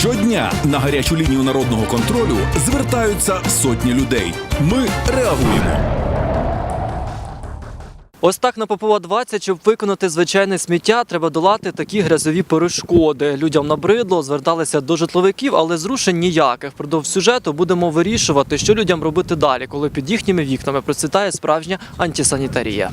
Щодня на гарячу лінію народного контролю звертаються сотні людей. Ми реагуємо. Ось так на Попова 20, щоб виконати звичайне сміття, треба долати такі грязові перешкоди. Людям набридло, зверталися до житловиків, але зрушень ніяких. Впродовж сюжету будемо вирішувати, що людям робити далі, коли під їхніми вікнами процвітає справжня антисанітарія.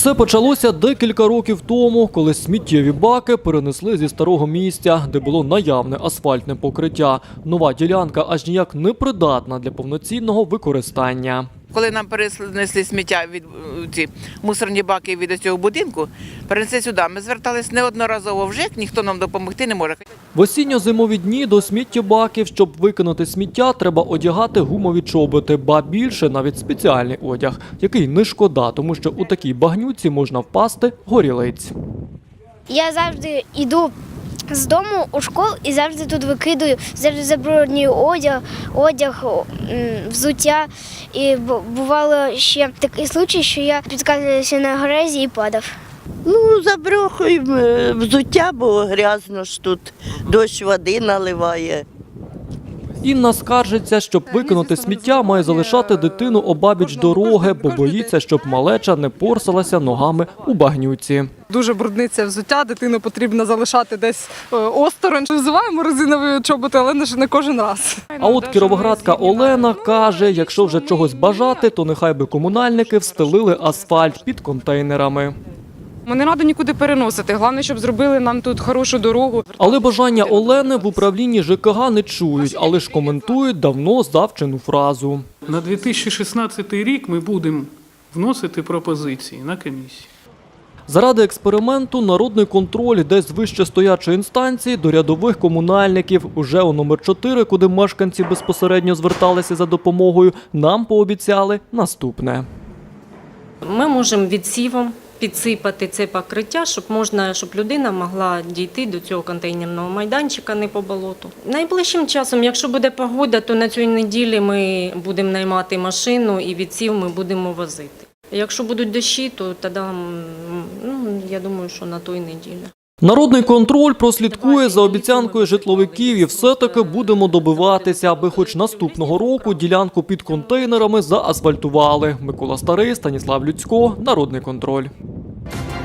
Все почалося декілька років тому, коли сміттєві баки перенесли зі старого місця, де було наявне асфальтне покриття. Нова ділянка аж ніяк не придатна для повноцінного використання. Коли нам перенесли сміття від е, ці мусорні баки від цього будинку, перенесли сюди. Ми звертались неодноразово в ЖЕК, ніхто нам допомогти не може. В осінньо-зимові дні до сміттєбаків, щоб викинути сміття, треба одягати гумові чоботи, ба більше навіть спеціальний одяг, який не шкода, тому що у такій багнюці можна впасти горілиць. Я завжди йду з дому у школу і завжди тут викидаю, завжди забруднюю одяг, одяг, взуття. І бувало ще такий случай, що я підказувалася на грязі і падав. Ну, заброхуємо е, взуття, бо грязно ж тут дощ води наливає. Інна скаржиться, щоб викинути сміття, має залишати дитину обабіч дороги, бо боїться, щоб малеча не порсалася ногами у багнюці. Дуже брудниця взуття, дитину потрібно залишати десь е, осторонь. Взиваємо резинові чоботи, але не ж не кожен раз. А от кіровоградка Олена каже, якщо вже чогось бажати, то нехай би комунальники встелили асфальт під контейнерами. Ми не треба нікуди переносити. Головне, щоб зробили нам тут хорошу дорогу. Але бажання Олени в управлінні ЖКГ не чують, але ж коментують давно завчену фразу. На 2016 рік ми будемо вносити пропозиції на комісію. Заради експерименту народний контроль йде з вище стоячої інстанції до рядових комунальників. Уже у номер 4, куди мешканці безпосередньо зверталися за допомогою, нам пообіцяли наступне. Ми можемо відсівом підсипати це покриття, щоб можна, щоб людина могла дійти до цього контейнерного майданчика не по болоту. Найближчим часом, якщо буде погода, то на цій неділі ми будемо наймати машину і відсів ми будемо возити. Якщо будуть дощі, то тоді ну, я думаю, що на той неділі. Народний контроль прослідкує за обіцянкою житловиків і все-таки будемо добиватися, аби хоч наступного року ділянку під контейнерами заасфальтували. Микола Старий, Станіслав Люцько, Народний контроль.